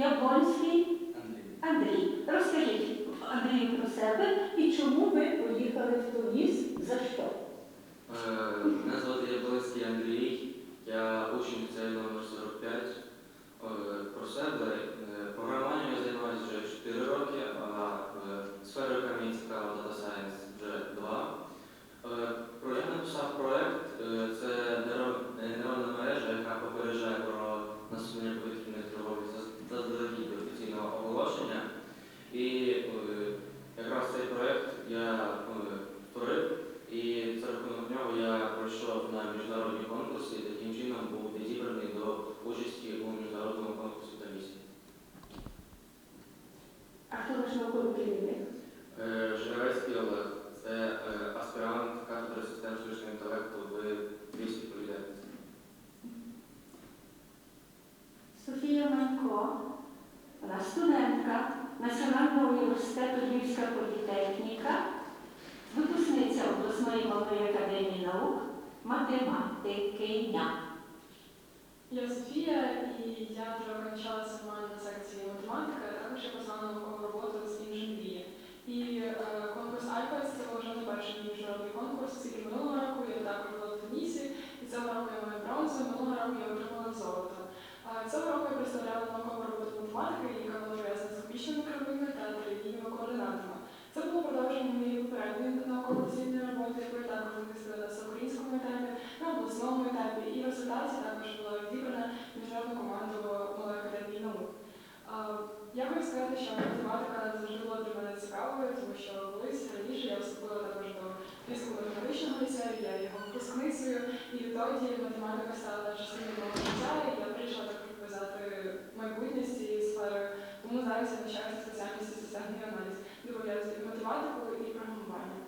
Яблонський Андрій, розкажіть Андрію про себе і чому ви поїхали в Туніс? За що? Е, Мене звати Яблонський Андрій, я учень ліцею номер 45. Е, Про себе е, програмуванням я займаюся вже 4 роки, а сферою, яка цікава, Data Science вже 2. Е, Про я написав проект, е, це нейро- нейронна мережа, яка попереджає про насунення повітряних тривог за- заздалегідь до офіційного оголошення. І е, якраз цей проект я е, створив. І за рахунок нього я пройшов на міжнародні конкурси і таким чином був відібраний до участі у міжнародному конкурсі та місії. А хто ваш науковий керівник? Е, Жиравецький Олег це е, аспірант кафедри систем штучного інтелекту в Львівській політехніці. Софія Манько, вона студентка Національного університету Львівська політехніка, випускниця обласної малої академії наук, математикиня. Я Софія, і я вже окончала сама на секції математика, а також я писала наукову роботу з інженерії. І е, конкурс Альфас це був вже не перший міжнародний конкурс, оскільки минулого року я також була в Тунісі, і цього року я маю бронзу, минулого року я отримала золото. А цього року я представляла наукову роботу математики, яка була пов'язана з кубічними кривими та трилінійними координатами. Це було продовження моєї попередньої науково-дослідної роботи, яку я також захистила на всеукраїнському етапі, на обласному етапі, і в результаті також була відібрана міжнародну команду Малої академії наук. Я хочу сказати, що математика завжди була для мене цікавою, тому що колись раніше я вступила також до Львівського математичного ліцею, я його випускницею, і відтоді математика стала частиною мого життя, і я прийшла так пов'язати майбутнє з цією сферою. Тому зараз я навчаюся спеціальності системний аналіз, де пов'язую і математику і програмування.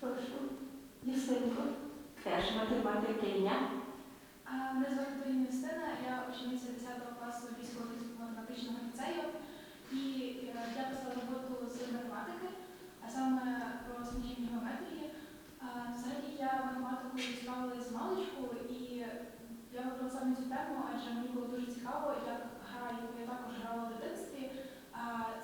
Прошу, Юстинко, теж математикиня. А, Мене звати Юстина, я учениця 10 класу Львівського математичного ліцею. І е, я писала роботу з математики, а саме про сміхівні геометрії. Взагалі я математикою цікавилась з маличку, і я вибрала саме цю тему, адже мені було дуже цікаво, як гра, яку я також грала в дитинстві,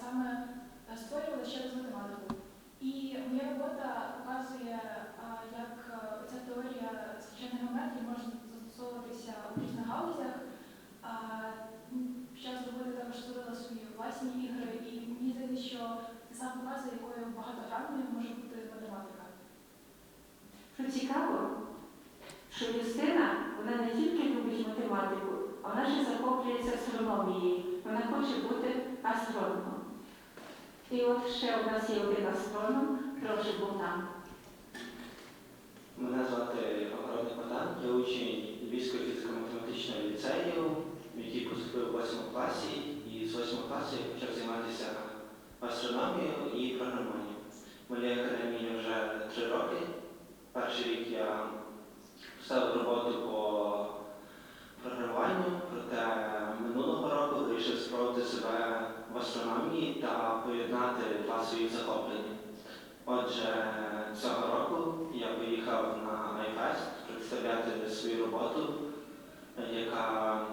саме е, створювала через математику. І моя робота показує, ця теорія звичайної геометрії може застосовуватися у різних галузях. Під час роботи також створила свої власні ігри, і мені здається, що сам показує, якою багатогранною може бути математика. Що цікаво, що Юстина, вона не тільки любить математику, а вона ще захоплюється астрономією. Вона хоче бути астрономом. І от ще у нас є один астроном, прошу Богдан. Мене звати Огородник Богдан, я учень Львівського фізико-математичного ліцею, який поступив у 8 класі, і з 8 класу я почав займатися астрономією і програмуванням. В моїй академії вже 3 роки. Перший рік я писав роботу по програмуванню, проте минулого року вирішив спробувати себе в астрономії та поєднати два свої захоплення. Отже, представляти свою роботу, яка,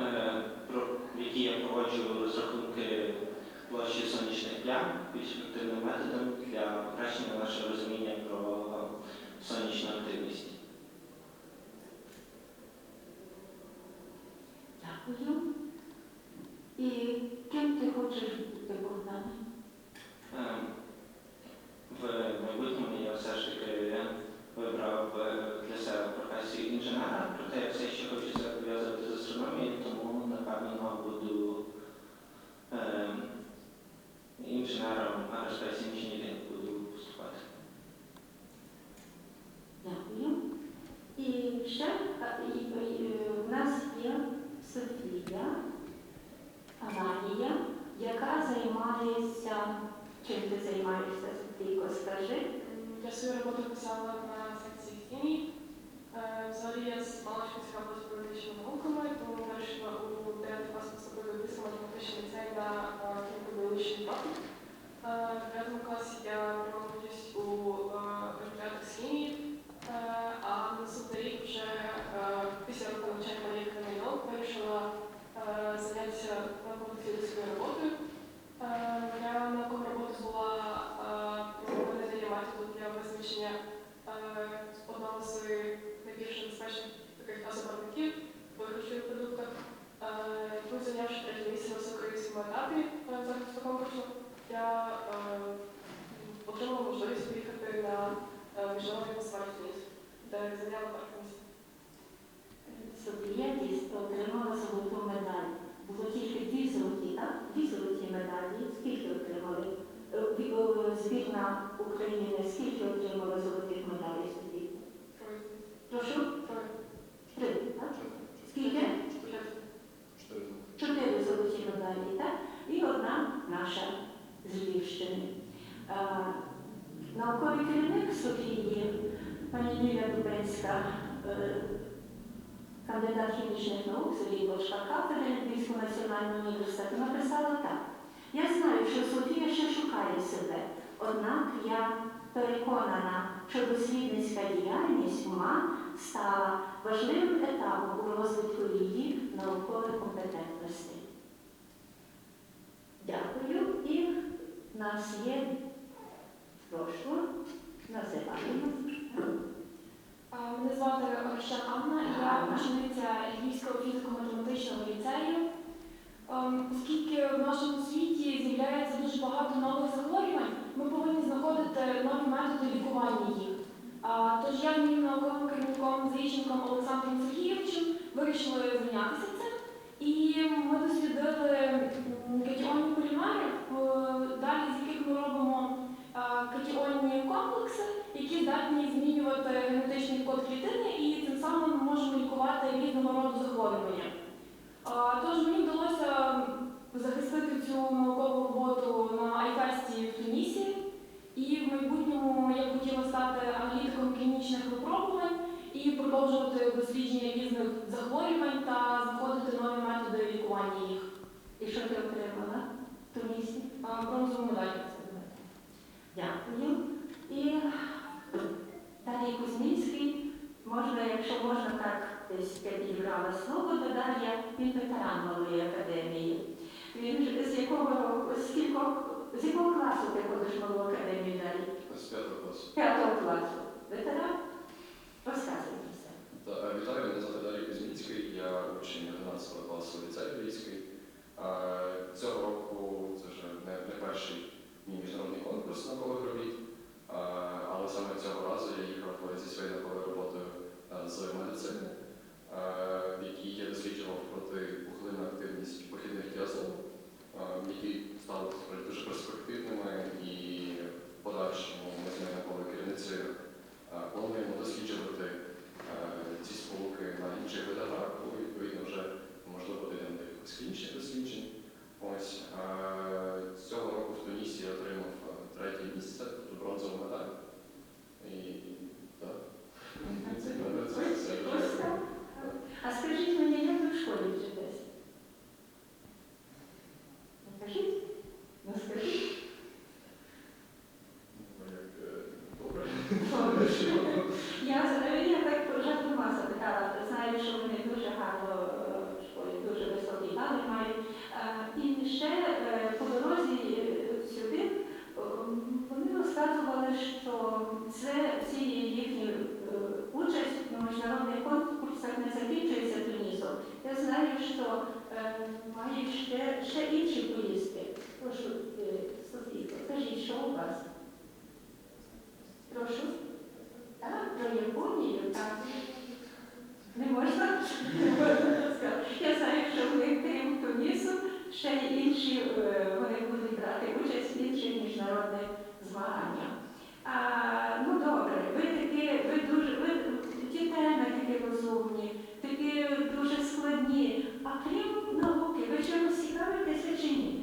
е, про- в якій я проводжу розрахунки площі сонячних плям більш ефективним методом для покращення нашого розуміння про сонячну активність. Дякую. І ким ти хочеш бути, Богдан? Ем, В майбутньому я все ж таки вибрав е, для себе професію. інженером, проте я все ще хочу себе пов'язувати з астрономією, тому напевно буду е, інженером аероспейс інженірінг буду поступати. Дякую. І ще а, і, і, в нас є Софія Аварія, яка займається. Чим ти займаєшся, Софійко, скажи? Я свою роботу писала на секції хімії. Е, Взагалі я з маличку цікавилася політичними науками, тому вирішила у 9 клас поступити в математичний ліцей на хіміко-біологічний. Е, В 9 класі я брала участь у олімпіадах з хімії, а на наступний рік вже е, після року навчання академії наук вирішила е, зайнятися науково-дослідницькою роботою. Моя наукова робота була е, про для визначення одного з найбільш небезпечних таких газопроводників в харчових продуктах. Е, Тут зайнявши третє місце на всеукраїнському етапі е, захисту конкурсу, я е, отримала можливість поїхати на е, міжнародний фестиваль в де зайняла перше місце. Дійсно отримала золоту медаль. Було тільки дві золоті, так? Дві золоті медалі. Скільки отримали? Е, е, Збірна України, скільки отримала золотих медалей Софія? Прошу? Троє. Три, так? Скільки? Чотири. Чотири золоті медалі, так? І одна з Львівщини. Е, Науковий керівник Софії, пані Лілія Дубенська, е, кандидат хімічних наук, завідувачка кафедри Львівського національного університету, написала так. Я знаю, що Софія ще шукає себе, однак я переконана, що дослідницька діяльність МА стала важливим етапом у розвитку її наукових компетентностей. Дякую. І в нас є, прошу, називаємо. Мене звати Орщак Анна, я учениця Львівського фізико-математичного ліцею. Ем, Оскільки в нашому світі з'являється дуже багато нових захворювань, ми повинні знаходити нові методи лікування їх. Тож я моїм науковим керівником Заїченком Олександром Сергійовичем вирішили зайнятися цим. І ми дослідили катіонні полімери, е, далі з яких ми робимо е, катіонні комплекси, які здатні змінювати генетичний код клітини і тим самим ми можемо лікувати різного роду захворювання. Тож мені вдалося захистити цю наукову роботу на Айфесті в Тунісі, і в майбутньому я хотіла стати аналітиком клінічних випробувань і продовжувати дослідження різних захворювань та знаходити нові методи лікування їх. І що ти отримала в Тунісі? А, Бронзову медаль. Дякую. І Дар'я Кузьмінський, можна, якщо можна так десь я підібрала слово, то Дар'я він ветеран малої академії. Він з якого з кількох, з якого класу ти ходиш в малу академію Дар'я? З п'ятого класу. П'ятого класу. Ветеран? Розказуйтеся. Та, е, Вітаю, мене звати Дарій Кузьмінський, я учень 11 класу ліцею Львівський. Е, Цього року це вже не, не перший мій міжнародний конкурс наукових робіт, Е, але саме цього разу я їхав зі своєю науковою роботою е, з медицини, е, в якій я досліджував протипухлинну активність похідних діазол, е, які стали справді дуже перспективними і в подальшому ми з моєю науковою керівницею е, плануємо досліджувати е, ці сполуки на інших видах раку, і відповідно вже можливо дійдемо до якихось клінічних досліджень. Ось е, цього року в Тунісі я отримав е, третє місце, тобто бронзову медаль. І так. Це Це все ось- дуже ось так. А скажіть мені, як ви в школі вчитесь? Ну, Кажіть? Ну скажіть. ну, як, е, добре. Я, я так жартома запитала, знаю, що вони дуже гарно е, в школі, дуже високі бали мають. Е, І ще е, по дорозі е, сюди е, вони розказували, що це всі їхні е, участь на міжнародних конкурсах не закінчується Тунісом. Я знаю, що е, мають ще, ще інші поїздки. Прошу, е, Софійко, кажіть, що у вас? Прошу. Так, про Японію, так. Не можна? Я знаю, що тим крім тенісу ще й інші, е, вони будуть брати участь в інших міжнародних змаганнях. А, ну добре, ви такі, ви дуже, ви ті теми такі розумні, такі дуже складні. А крім науки, ви чимось цікавитеся чи ні?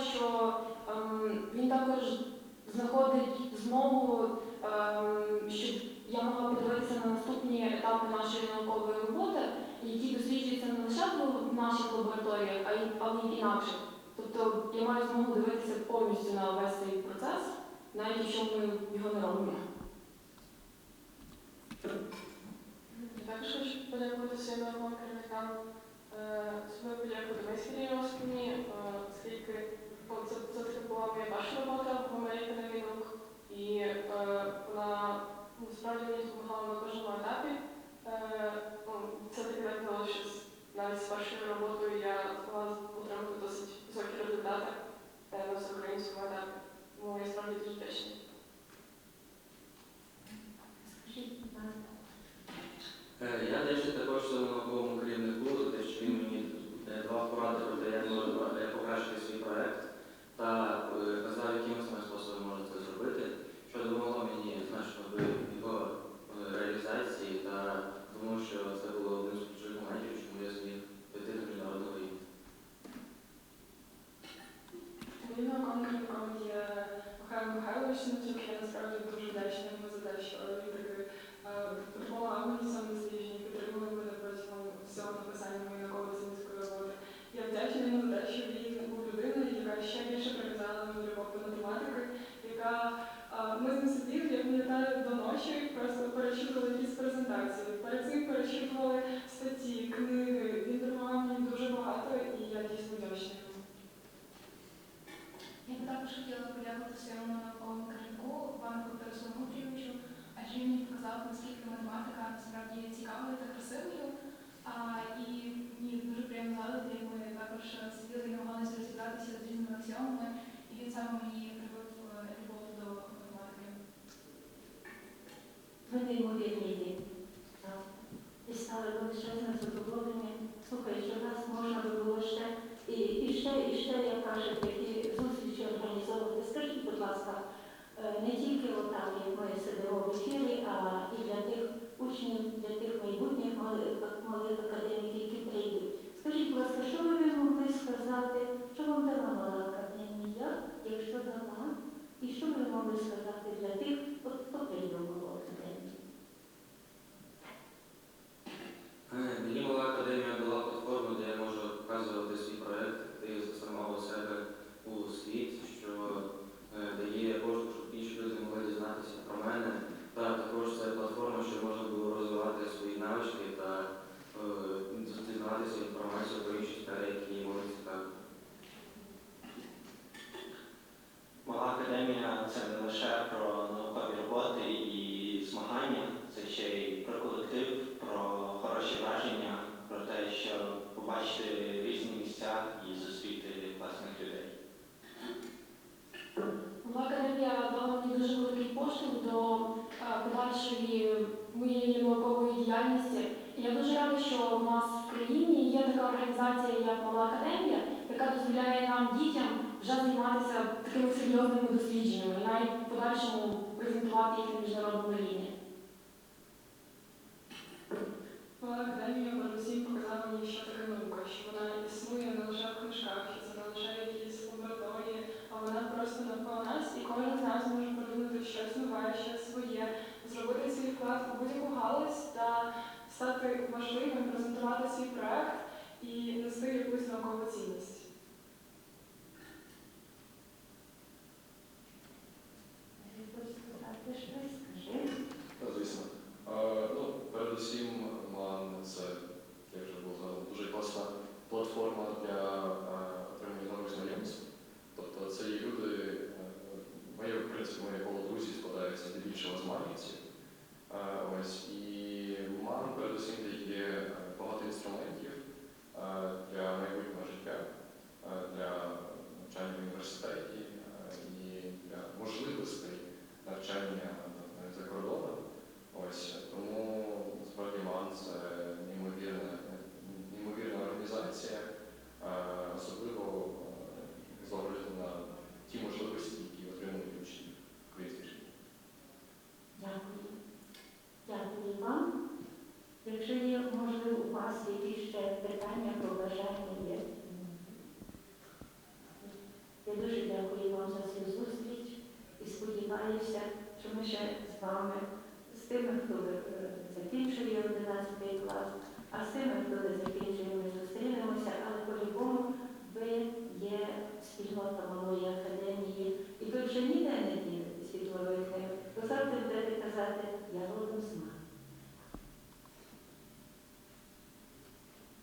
Що ем, він також знаходить змогу, ем, щоб я могла подивитися на наступні етапи нашої наукової роботи, які досліджуються не лише в наших лабораторіях, а й але й інакше. Тобто я маю змогу дивитися повністю на весь цей процес, навіть якщо ми його не робимо. Також хочу подякувати своїм керівникам. Е, Свою подяку Денисі Рівновській, оскільки о, це, це таки була моя перша робота в Америці Академії наук. І е, вона ну, справді мені допомагала на кожному етапі. Е, ну, Це таки так було, що навіть з першою роботою я змогла отримати досить високі результати е, на всеукраїнському етапі. Тому я справді дуже вдячна. Скажіть, будь ласка. Е, Я дещо також науковому керівнику те, що він мені е, давав поради про те, як можна покращити свій проект та е, казав, якими саме способами можна це зробити, що допомогло мені значно його е, реалізації та тому, що це було одним з ключових моментів, чому я зміг піти до міжнародного рівня. Керівником Михайло Михайлович Синчук. Я насправді дуже вдячна йому за те, що він таки е, допомагав мені в цьому дослідженні, підтримував мене протягом всього написання моєї науково-дослідницької роботи. Я вдячна йому за те, що він був людиною, яка ще більше прив'язала мені любов до математики, яка е, ми з ним сиділи, я пам'ятаю, просто перечитували якісь презентації. Перед цим перечитували статті, книги. Він допомагав мені дуже багато і я дійсно вдячна йому. Я би також хотіла подякувати своєму керівнику Банку Тарасу Дмитрійовичу, адже він мені показав, наскільки математика насправді є цікавою та красивою. А, і мені дуже приємно згадувати, як ми також сиділи і намагалися розібратися з різними аксіомами, і він саме мені привив е, любов до математики. Ви неймовірні діти. І стали величезне задоволенням слухай, що нас можна би було ще і, і ще, і ще, як кажуть, які зустрічі організовувати. Скажіть, будь ласка, е, не тільки отам, як ми сидимо в ефірі, а і для тих учнів, для тих майбутніх малих, малих академіків, які прийдуть. Скажіть, будь ласка, що ви б могли сказати, що вам дала мала академія, якщо дала, і що ви могли сказати для тих, хто хто прийде в малу академію? Е, Мені мала академія дала платформу, де я можу показувати свій проєкт, де я заснував себе у світ, що е, дає поштовх, щоб інші люди могли дізнатися про мене. Та також це платформа, що можна було розвивати свої навички та е, дізнаватися інформацію про інші сфери, які можуть цікавити. Академія це не лише про наукові роботи і змагання, це ще й про колектив, про хороші враження, про те, що побачити різні місця і зустріти класних людей. Академія дала мені дуже великий поштовх до е, подальшої моєї наукової діяльності. Я дуже рада, що в нас в країні є така організація, як Мала академія, яка дозволяє нам дітям вже займатися такими серйозними дослідженнями і навіть в подальшому презентувати їх на міжнародному рівні. Мала академія передусім показала мені, що таке наука, що вона існує не лише в книжках, що це не лише якісь лабораторії, а вона просто навколо нас, і кожен з нас може придумати щось нове, щось своє, зробити свій вклад у будь-яку галузь та стати важливим, презентувати свій проект і нести якусь наукову цінність. Хочеш сказати щось? Скажи. Та, звісно. Е, ну, передусім, МАН це, як вже було згадано, дуже класна платформа для е, отримання нових знайомств. Тобто це є люди, е, моє, в принципі, моє коло друзів складається здебільшого з манівців. Е, ось, і МАН передусім дає е, багато інструментів е, для майбутнього життя, е, для навчання в університеті е, і для можливостей навчання е, за кордоном. Ось тому справді МАН це неймовірна, неймовірна організація, е, особливо е, з огляду на ті можливості, які отримують учні українських шкіл. Дякую. Дякую вам. Якщо є, можливо, у вас якісь ще питання, побажання є. Я дуже дякую вам за цю зустріч і сподіваюся, що ми ще з вами, з тими, хто е, закінчує 11 клас, а з тими, хто не закінчує, ми зустрінемося, але по-любому ви є спільнота